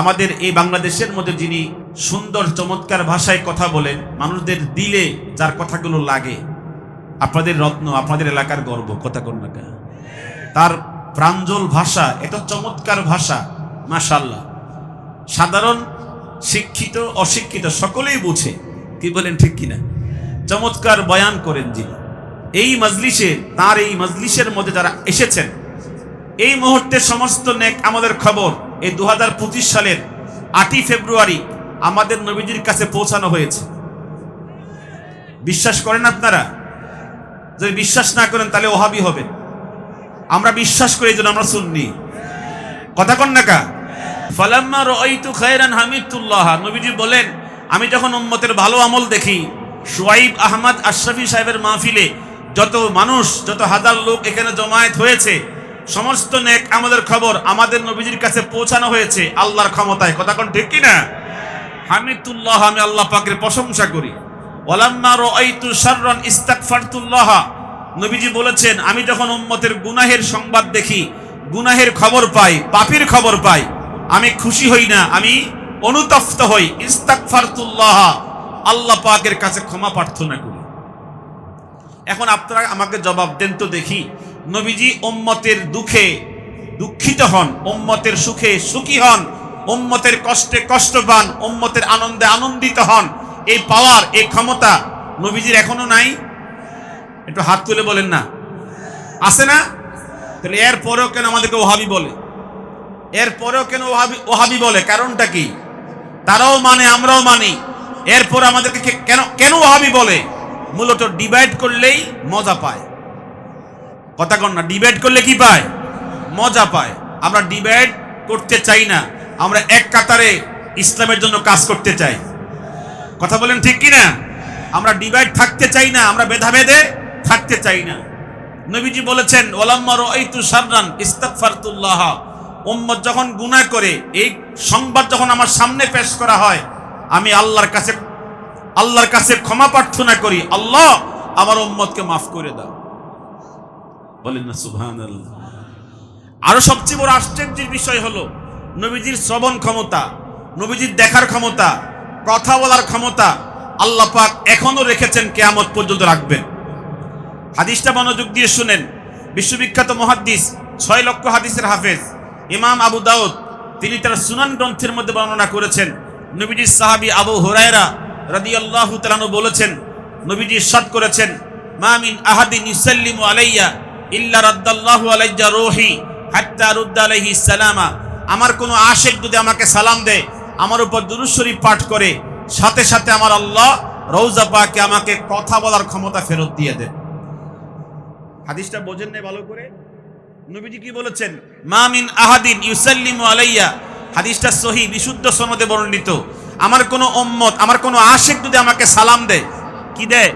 আমাদের এই বাংলাদেশের মধ্যে যিনি সুন্দর চমৎকার ভাষায় কথা বলেন, মানুষদের দিলে যার কথাগুলো লাগে, আপনাদের রত্ন, আপনাদের এলাকার গর্ব, কথা কন্যাকা তার প্রাঞ্জল ভাষা, এত চমৎকার ভাষা মাশাল্লাহ সাধারণ শিক্ষিত, অশিক্ষিত সকলেই বুঝে, কি বলেন ঠিক কিনা? চমৎকার বয়ান করেন যিনি। এই মজলিসে, তার এই মজলিসের মধ্যে যারা এসেছেন, এই মুহূর্তে সমস্ত নেক আমাদের খবর এই দু হাজার পঁচিশ সালের আটই ফেব্রুয়ারি আমাদের নবীজির কাছে পৌঁছানো হয়েছে। বিশ্বাস করেন আপনারা? যদি বিশ্বাস না করেন, তাহলে ওহাবি হবে আমরা বিশ্বাস করি জন্য আমরা শুননি কথা কন না কা? ফালাম্মা রাআইতু খায়রান হামিদুল্লাহ নবীজি বলেন, আমি যখন উম্মতের ভালো আমল দেখি শুয়াইব আহমদ আশরাফি সাহেবের মাহফিলে যত মানুষ, যত হাজার লোক এখানে জমায়েত হয়েছে সমস্ত নেক আমাদের খবর আমাদের নবীজির কাছে পৌঁছানো হয়েছে আল্লাহর ক্ষমতায়। কথা কোন ঠিক কিনা? হামিদুল্লাহ, আমি আল্লাহ পাকের প্রশংসা করি। ওলাম্মা রাআইতু শাররান ইস্তাগফারতুল্লাহ। নবীজি বলেছেন, আমি যখন উম্মতের গুনাহের সংবাদ দেখি, গুনাহের খবর পাই, পাপের খবর পাই, আমি খুশি হই না, আমি অনুতপ্ত হই। ইস্তাগফারতুল্লাহ, আল্লাহ পাকের কাছে ক্ষমা প্রার্থনা করি। এখন আপনারা আমাকে জবাব দেন তো দেখি। নবীজি ওম্মতের দুঃখে দুঃখিত হন ওম্মতের সুখে সুখী হন ওম্মতের কষ্টে কষ্ট পান, উম্মতের আনন্দে আনন্দিত হন। এই পাওয়ার এই ক্ষমতা নবীজির এখনও নাই? একটু হাত তুলে বলেন না। আছে না? তাহলে এর পরেও কেন আমাদেরকে ওহাবি বলে? এর পরেও কেন ওহাবি ওহাবি বলে? কারণটা কি? তারাও মানে আমরাও মানি। এরপর আমাদেরকে কেন কেন ওহাবি বলে? মূলত ডিভাইড করলেই মজা পায়। কথা কন না ডিবেট করলে কি পায়? মজা পায়। আমরা ডিবেট করতে চাই না। আমরা এক কাতারে ইসলামের জন্য কাজ করতে চাই। কথা বলেন ঠিক কি না আমরা ডিভাইড থাকতে চাই না, আমরা ভেদাভেদে থাকতে চাই না। নবীজি বলেছেন ওলাম্মা রাআইতু শাররান ইস্তাগফারতুল্লাহ। উম্মত যখন গুনাহ করে, এই সংবাদ যখন আমার সামনে পেশ করা হয়, আমি আল্লাহর কাছে আল্লাহর কাছে ক্ষমা প্রার্থনা করি, আল্লাহ, আমার উম্মতকে মাফ করে দাও। বলেন না সুবহান আরও সবচেয়ে বড় আশ্চর্যের বিষয় হলো নবীজির শ্রবণ ক্ষমতা, নবীজির দেখার ক্ষমতা, কথা বলার ক্ষমতা আল্লাহ পাক এখনও রেখেছেন কেয়ামত পর্যন্ত রাখবেন হাদিসটা মনোযোগ দিয়ে শুনেন। বিশ্ববিখ্যাত মহাদ্দিস, ছয় লক্ষ হাদিসের হাফেজ, ইমাম আবু দাউদ, তিনি তার সুনান গ্রন্থের মধ্যে বর্ণনা করেছেন। নবীজির সাহাবী আবু হুরায়রা রাদিয়াল্লাহু তাআলা বলেছেন, নবীজি সাদ করেছেন, মা মিন আহাদিন ইউসাল্লিমু আলাইয়া ইল্লা রাদ্দাল্লাহু আলাইয়া রূহি হাত্তা রুদ্দা সালামা। আমার কোনো আশেক যদি আমাকে সালাম দেয় আমার উপর দুরূদ শরীফ পাঠ করে, সাথে সাথে আমার আল্লাহ রওজা পাকে আমাকে কথা বলার ক্ষমতা ফেরত দিয়ে দেন। হাদিসটা বোঝেন নাই ভালো করে? নবীজি কি বলেছেন? মামিন আহাদিন ইউসাল্লিমু আলাইয়া। হাদিসটা সহি, বিশুদ্ধ সনদে বর্ণিত। আমার কোনো উম্মত, আমার কোনো আশেক যদি আমাকে সালাম দেয়, কি দেয়?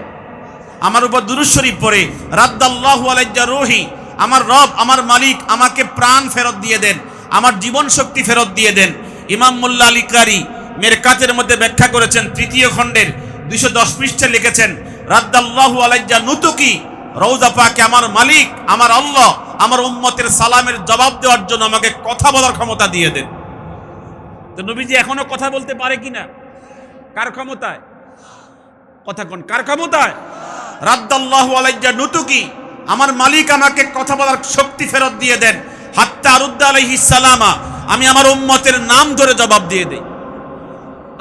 আমার উপর দুরুদ শরীফ পড়ে, রাদ্দাল্লাহু আলাইয়া রুহি, আমার রব, আমার মালিক আমাকে প্রাণ ফেরত দিয়ে দেন, আমার জীবন শক্তি ফেরত দিয়ে দেন। ইমাম মোল্লা আলী কারি মেরকাতের মধ্যে ব্যাখ্যা করেছেন, তৃতীয় খণ্ডের দুইশো দশ পৃষ্ঠে লিখেছেন, রাদ্দাল্লাহু আলাইয়া নুতুকি রৌজা পাকে আমার মালিক, আমার আল্লাহ, আমার উম্মতের সালামের জবাব দেওয়ার জন্য আমাকে কথা বলার ক্ষমতা দিয়ে দেন। তো নবীজি এখনও কথা বলতে পারে কিনা? কার ক্ষমতায়? কথা কোন, কার ক্ষমতায়? রাদ্দাল্লাহু আলাইয়া নুতুকি, আমার মালিক আমাকে কথা বলার শক্তি ফেরত দিয়ে দেন। হাত্তা আরুদ্দা আলাইহিস সালামা, আমি আমার উম্মতের নাম ধরে জবাব দিয়ে দেই।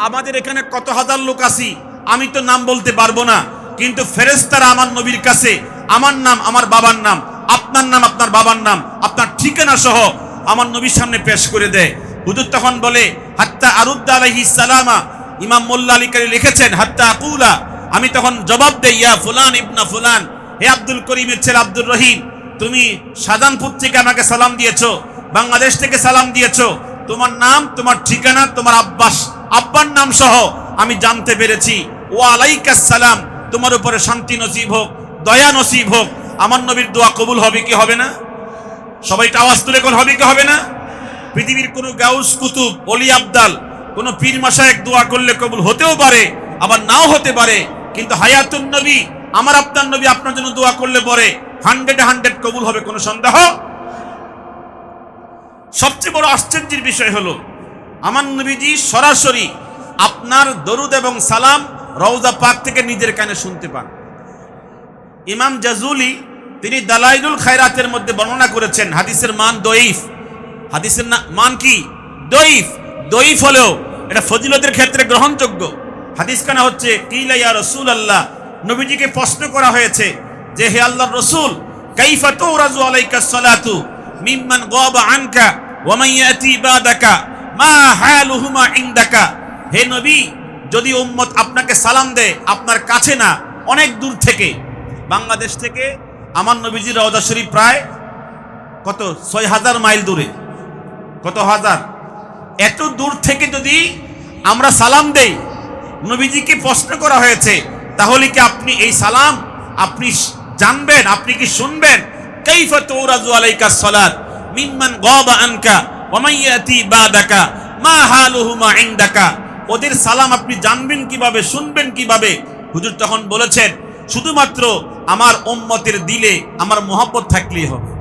আমাদের এখানে কত হাজার লোক আছি, আমি তো নাম বলতে পারব না, কিন্তু ফেরেস্তারা আমার নবীর কাছে, আমার নাম, আমার বাবার নাম, আপনার নাম, আপনার বাবার নাম, আপনার ঠিকানা সহ আমার নবীর সামনে পেশ করে দেয়। হুজুর তখন বলে, হাত্তা আরুদ্দা আলাইহি সালামা, ইমাম মোল্লা আলী লিখেছেন, হাত্তা আকুলা আমি তখন জবাব দেই, ইয়া ফুলান ইবনা ফুলান, হে আব্দুল করিমের ছেলে আব্দুল রহিম, তুমি সাজানপুর থেকে আমাকে সালাম দিয়েছ, বাংলাদেশ থেকে সালাম দিয়েছ, তোমার নাম, তোমার ঠিকানা, তোমার আব্বাস, আব্বার নাম সহ আমি জানতে পেরেছি। ও আলাইকাস সালাম, তোমার উপরে শান্তি নসিব হোক, দয়া নসিব হোক। আমার নবীর দোয়া কবুল হবে কি হবে না? সবাই একটু আওয়াজ তুলে কোন হবে কি হবে না? পৃথিবীর কোনো গাউস, কুতুব, অলি, আবদাল, কোনো পীর মাসায়েক দোয়া করলে কবুল হতেও পারে, আবার নাও হতে পারে। কিন্তু হায়াতুন নবী, আমার আপনার নবী আপনার জন্য দোয়া করলে পরে হান্ড্রেড হান্ড্রেড কবুল হবে, কোনো সন্দেহ? সবচেয়ে বড় আশ্চর্যের বিষয় হলো, আমার নবীজি সরাসরি আপনার দরুদ এবং সালাম রওজা পাক থেকে নিজের কানে শুনতে পান। ইমাম জাজুলি, তিনি দালাইলুল খায়রাতের মধ্যে বর্ণনা করেছেন, হাদিসের মান দইফ হাদিসের মান কি? দইফ দইফ হলেও এটা ফজিলতের ক্ষেত্রে গ্রহণযোগ্য। হাদিস কানা হচ্ছে কিলাইয়া রসুল আল্লাহ নবীজিকে প্রশ্ন করা হয়েছে যে, হে আল্লাহর রসুল, কাইফা তুরাজু আলাইকা সালাতু? মিম্মান গাবা আনকা, ওয়া মান ইয়াতি বাদাকা মা হালুহুমা ইনদাকা? হে নবী, যদি উম্মত আপনাকে সালাম দেয়, আপনার কাছে না, অনেক দূর থেকে। বাংলাদেশ থেকে আমার নবীজির রওজা প্রায় কত? ছয় হাজার মাইল দূরে। কত হাজার? এত দূর থেকে যদি আমরা সালাম দেই নবীজিকে প্রশ্ন করা হয়েছে, তাহলে কি আপনি এই সালাম আপনি জানবেন, আপনি কি শুনবেন? কাইফা তুরাজু আলাইকা সালাত, মিম্মান গাবা আনকা, ওয়া মান ইয়াতি বাদাকা, মা হালুহুমা ইনদাকা। ওদের সালাম আপনি জানবেন কীভাবে, শুনবেন কীভাবে? হুজুর তখন বলেছেন, শুধুমাত্র আমার উম্মতের দিলে, আমার মোহাব্বত থাকলেই হবে।